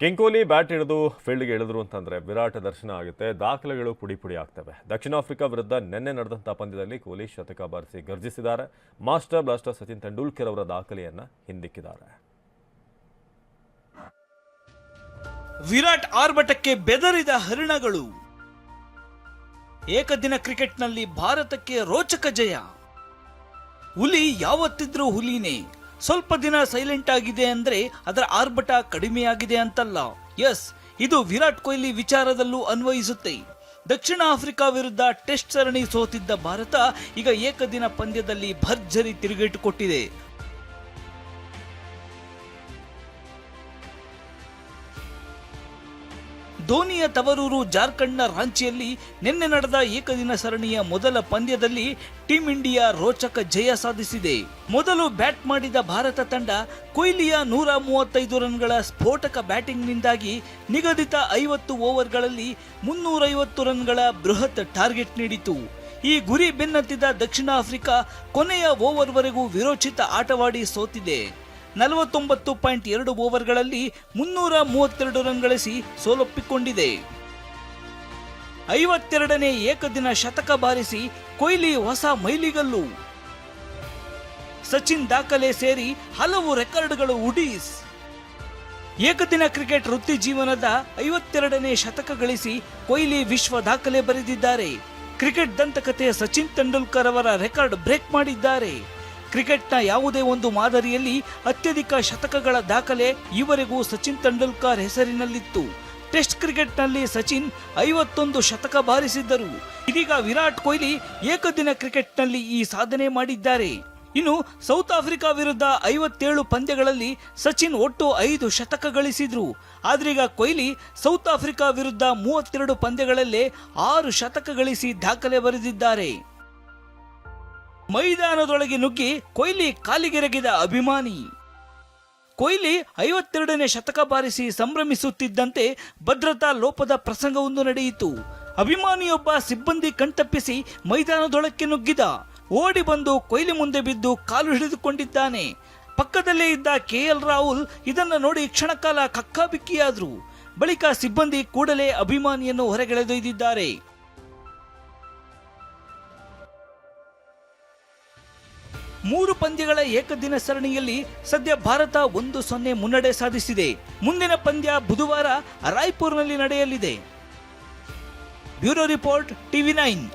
King Kohli bat ಹಿಡಿದು ಫೀಲ್ಡ್ಗೆ ಇಳಿದ್ರು ಅಂತಂದ್ರೆ ವಿರಾಟ್ ದರ್ಶನ ಆಗುತ್ತೆ. ದಾಖಲೆಗಳು ಪುಡಿ ಪುಡಿ ಆಗ್ತವೆ. ದಕ್ಷಿಣ ಆಫ್ರಿಕಾ ವಿರುದ್ಧ ನಿನ್ನೆ ನಡೆದಂಥ ಪಂದ್ಯದಲ್ಲಿ ಕೊಹ್ಲಿ ಶತಕ ಬಾರಿಸಿ ಗರ್ಜಿಸಿದ್ದಾರೆ. ಮಾಸ್ಟರ್ ಬ್ಲಾಸ್ಟರ್ ಸಚಿನ್ ತೆಂಡೂಲ್ಕರ್ ಅವರ ದಾಖಲೆಯನ್ನು ಹಿಂದಿಕ್ಕಿದ್ದಾರೆ. ವಿರಾಟ್ ಆರ್ಭಟಕ್ಕೆ ಬೆದರಿದ ಹರಿಣಗಳು. ಏಕದಿನ ಕ್ರಿಕೆಟ್ನಲ್ಲಿ ಭಾರತಕ್ಕೆ ರೋಚಕ ಜಯ. ಹುಲಿ ಯಾವತ್ತಿದ್ರೂ ಹುಲಿನೇ. ಸ್ವಲ್ಪ ದಿನ ಸೈಲೆಂಟ್ ಆಗಿದೆ ಅಂದ್ರೆ ಅದರ ಆರ್ಭಟ ಕಡಿಮೆಯಾಗಿದೆ ಅಂತಲ್ಲ. ಎಸ್ ಇದು ವಿರಾಟ್ ಕೊಹ್ಲಿ ವಿಚಾರದಲ್ಲೂ ಅನ್ವಯಿಸುತ್ತೆ. ದಕ್ಷಿಣ ಆಫ್ರಿಕಾ ವಿರುದ್ಧ ಟೆಸ್ಟ್ ಸರಣಿ ಸೋತಿದ್ದ ಭಾರತ ಈಗ ಏಕದಿನ ಪಂದ್ಯದಲ್ಲಿ ಭರ್ಜರಿ ತಿರುಗೇಟು ಕೊಟ್ಟಿದೆ. ಧೋನಿಯ ತವರೂರು ಜಾರ್ಖಂಡ್ನ ರಾಂಚಿಯಲ್ಲಿ ನಿನ್ನೆ ನಡೆದ ಏಕದಿನ ಸರಣಿಯ ಮೊದಲ ಪಂದ್ಯದಲ್ಲಿ ಟೀಂ ಇಂಡಿಯಾ ರೋಚಕ ಜಯ ಸಾಧಿಸಿದೆ. ಮೊದಲು ಬ್ಯಾಟ್ ಮಾಡಿದ ಭಾರತ ತಂಡ ಕೊಹ್ಲಿಯ ನೂರ ಮೂವತ್ತೈದು ರನ್ಗಳ ಸ್ಫೋಟಕ ಬ್ಯಾಟಿಂಗ್ನಿಂದಾಗಿ ನಿಗದಿತ ಐವತ್ತು ಓವರ್ಗಳಲ್ಲಿ ಮುನ್ನೂರೈವತ್ತು ರನ್ಗಳ ಬೃಹತ್ ಟಾರ್ಗೆಟ್ ನೀಡಿತು. ಈ ಗುರಿ ಬೆನ್ನತ್ತಿದ ದಕ್ಷಿಣ ಆಫ್ರಿಕಾ ಕೊನೆಯ ಓವರ್ವರೆಗೂ ವಿರೋಚಿತ ಆಟವಾಡಿ ಸೋತಿದೆ. ನಲವತ್ತೊಂಬತ್ತು ಪಾಯಿಂಟ್ ಎರಡು ಓವರ್ಗಳಲ್ಲಿ ಮುನ್ನೂರ ಮೂವತ್ತೆರಡು ರನ್ ಗಳಿಸಿ ಸೋಲೊಪ್ಪಿಕೊಂಡಿದೆ. ಐವತ್ತೆರಡನೇ ಏಕದಿನ ಶತಕ ಬಾರಿಸಿ ಕೊಹ್ಲಿ ಹೊಸ ಮೈಲಿಗಲ್ಲು. ಸಚಿನ್ ದಾಖಲೆ ಸೇರಿ ಹಲವು ರೆಕಾರ್ಡ್ಗಳು ಉಡೀಸ್. ಏಕದಿನ ಕ್ರಿಕೆಟ್ ವೃತ್ತಿ ಜೀವನದ ಐವತ್ತೆರಡನೇ ಶತಕ ಗಳಿಸಿ ಕೊಹ್ಲಿ ವಿಶ್ವ ದಾಖಲೆ ಬರೆದಿದ್ದಾರೆ. ಕ್ರಿಕೆಟ್ ದಂತಕಥೆಯ ಸಚಿನ್ ತೆಂಡೂಲ್ಕರ್ ಅವರ ರೆಕಾರ್ಡ್ ಬ್ರೇಕ್ ಮಾಡಿದ್ದಾರೆ. ಕ್ರಿಕೆಟ್ನ ಯಾವುದೇ ಒಂದು ಮಾದರಿಯಲ್ಲಿ ಅತ್ಯಧಿಕ ಶತಕಗಳ ದಾಖಲೆ ಈವರೆಗೂ ಸಚಿನ್ ತೆಂಡೂಲ್ಕರ್ ಹೆಸರಿನಲ್ಲಿತ್ತು. ಟೆಸ್ಟ್ ಕ್ರಿಕೆಟ್ನಲ್ಲಿ ಸಚಿನ್ ಐವತ್ತೊಂದು ಶತಕ ಬಾರಿಸಿದ್ದರು. ಇದೀಗ ವಿರಾಟ್ ಕೊಹ್ಲಿ ಏಕದಿನ ಕ್ರಿಕೆಟ್ನಲ್ಲಿ ಈ ಸಾಧನೆ ಮಾಡಿದ್ದಾರೆ. ಇನ್ನು ಸೌತ್ ಆಫ್ರಿಕಾ ವಿರುದ್ಧ ಐವತ್ತೇಳು ಪಂದ್ಯಗಳಲ್ಲಿ ಸಚಿನ್ ಒಟ್ಟು ಐದು ಶತಕ ಗಳಿಸಿದ್ರು. ಆದ್ರೀಗ ಕೊಹ್ಲಿ ಸೌತ್ ಆಫ್ರಿಕಾ ವಿರುದ್ಧ ಮೂವತ್ತೆರಡು ಪಂದ್ಯಗಳಲ್ಲೇ ಆರು ಶತಕ ಗಳಿಸಿ ದಾಖಲೆ ಬರೆದಿದ್ದಾರೆ. ಮೈದಾನದೊಳಗೆ ನುಗ್ಗಿ ಕೊಹ್ಲಿ ಕಾಲಿಗೆರಗಿದ ಅಭಿಮಾನಿ. ಕೊಹ್ಲಿ ಐವತ್ತೆರಡನೇ ಶತಕ ಬಾರಿಸಿ ಸಂಭ್ರಮಿಸುತ್ತಿದ್ದಂತೆ ಭದ್ರತಾ ಲೋಪದ ಪ್ರಸಂಗವೊಂದು ನಡೆಯಿತು. ಅಭಿಮಾನಿಯೊಬ್ಬ ಸಿಬ್ಬಂದಿ ಕಣ್ತಪ್ಪಿಸಿ ಮೈದಾನದೊಳಕ್ಕೆ ನುಗ್ಗಿದ. ಓಡಿ ಬಂದು ಕೊಹ್ಲಿ ಮುಂದೆ ಬಿದ್ದು ಕಾಲು ಹಿಡಿದುಕೊಂಡಿದ್ದಾನೆ. ಪಕ್ಕದಲ್ಲೇ ಇದ್ದ ಕೆ ಎಲ್ ರಾಹುಲ್ ಇದನ್ನು ನೋಡಿ ಕ್ಷಣಕಾಲ ಕಕ್ಕಾಬಿಕ್ಕಿಯಾದರು. ಬಳಿಕ ಸಿಬ್ಬಂದಿ ಕೂಡಲೇ ಅಭಿಮಾನಿಯನ್ನು ಹೊರಗೆಳೆದೊಯ್ದಿದ್ದಾರೆ. ಮೂರು ಪಂದ್ಯಗಳ ಏಕದಿನ ಸರಣಿಯಲ್ಲಿ ಸದ್ಯ ಭಾರತ ಒಂದು ಸೊನ್ನೆ ಮುನ್ನಡೆ ಸಾಧಿಸಿದೆ. ಮುಂದಿನ ಪಂದ್ಯ ಬುಧವಾರ ರಾಯ್ಪುರ್ನಲ್ಲಿ ನಡೆಯಲಿದೆ. Bureau report TV nine.